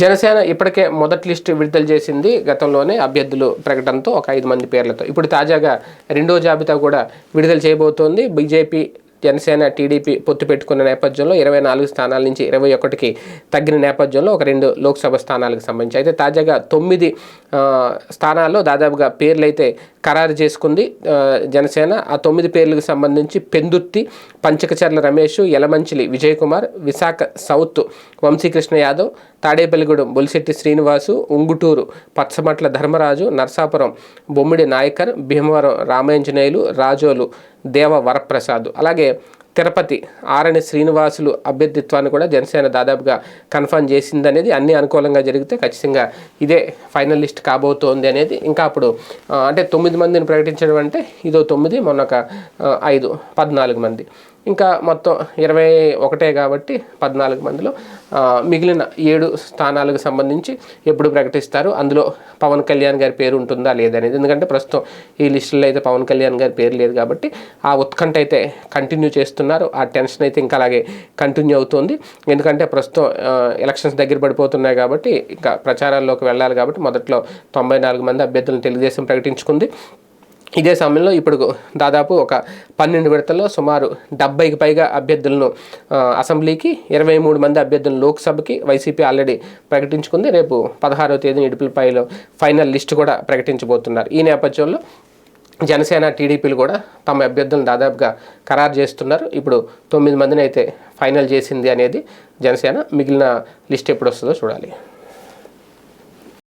జనసేన ఇప్పటికే మొదటి లిస్టు విడుదల చేసింది. గతంలోనే అభ్యర్థులు ప్రకటనతో ఒక ఐదు మంది పేర్లతో. ఇప్పుడు తాజాగా రెండో జాబితా కూడా విడుదల చేయబోతోంది. బీజేపీ జనసేన టీడీపీ పొత్తు పెట్టుకున్న నేపథ్యంలో ఇరవై నాలుగు స్థానాల నుంచి ఇరవై ఒకటికి తగ్గిన నేపథ్యంలో ఒక రెండు లోక్సభ స్థానాలకు సంబంధించి అయితే తాజాగా తొమ్మిది స్థానాల్లో దాదాపుగా పేర్లు అయితే ఖరారు చేసుకుంది జనసేన. ఆ తొమ్మిది పేర్లకు సంబంధించి పెందుర్తి పంచకచర్ల రమేష్ యలమంచిలి విజయ్ కుమార్ విశాఖ సౌత్ వంశీకృష్ణ యాదవ్ తాడేపల్లిగూడెం బొలిశెట్టి శ్రీనివాసు ఉంగుటూరు పచ్చమట్ల ధర్మరాజు నర్సాపురం బొమ్మిడి నాయకర్ భీమవరం రామాంజనేయులు రాజోలు దేవ వరప్రసాద్. అలాగే తిరుపతి ఆరణి శ్రీనివాసులు అభ్యర్థిత్వాన్ని కూడా జనసేన దాదాపుగా కన్ఫర్మ్ చేసిందనేది అన్ని అనుకూలంగా జరిగితే ఖచ్చితంగా ఇదే ఫైనల్ లిస్ట్ కాబోతోంది అనేది ఇంకా అప్పుడు అంటే తొమ్మిది మందిని ప్రకటించడం అంటే ఇదో తొమ్మిది మొన్న ఒక ఐదు పద్నాలుగు మంది. ఇంకా మొత్తం ఇరవై ఒకటే కాబట్టి పద్నాలుగు మందిలో మిగిలిన ఏడు స్థానాలకు సంబంధించి ఎప్పుడు ప్రకటిస్తారు అందులో పవన్ కళ్యాణ్ గారి పేరు ఉంటుందా లేదనేది ఎందుకంటే ప్రస్తుతం ఈ లిస్టులో అయితే పవన్ కళ్యాణ్ గారి పేరు లేదు కాబట్టి ఆ ఉత్కంఠ అయితే కంటిన్యూ చేస్తున్నారు. ఆ టెన్షన్ అయితే ఇంకా అలాగే కంటిన్యూ అవుతుంది. ఎందుకంటే ప్రస్తుతం ఎలక్షన్స్ దగ్గర పడిపోతున్నాయి కాబట్టి ఇంకా ప్రచారాల్లోకి వెళ్ళాలి కాబట్టి మొదట్లో తొంభై నాలుగు మంది అభ్యర్థులను తెలుగుదేశం ప్రకటించుకుంది. ఇదే సమయంలో ఇప్పుడు దాదాపు ఒక పన్నెండు విడతల్లో సుమారు డెబ్బైకి పైగా అభ్యర్థులను అసెంబ్లీకి ఇరవై మూడు మంది అభ్యర్థులను లోక్సభకి వైసీపీ ఆల్రెడీ ప్రకటించుకుంది. రేపు పదహారవ తేదీన ఇడుపులపైలో ఫైనల్ లిస్ట్ కూడా ప్రకటించబోతున్నారు. ఈ నేపథ్యంలో జనసేన టీడీపీలు కూడా తమ అభ్యర్థులను దాదాపుగా ఖరారు చేస్తున్నారు. ఇప్పుడు తొమ్మిది మందిని అయితే ఫైనల్ చేసింది అనేది జనసేన. మిగిలిన లిస్ట్ ఎప్పుడు వస్తుందో చూడాలి.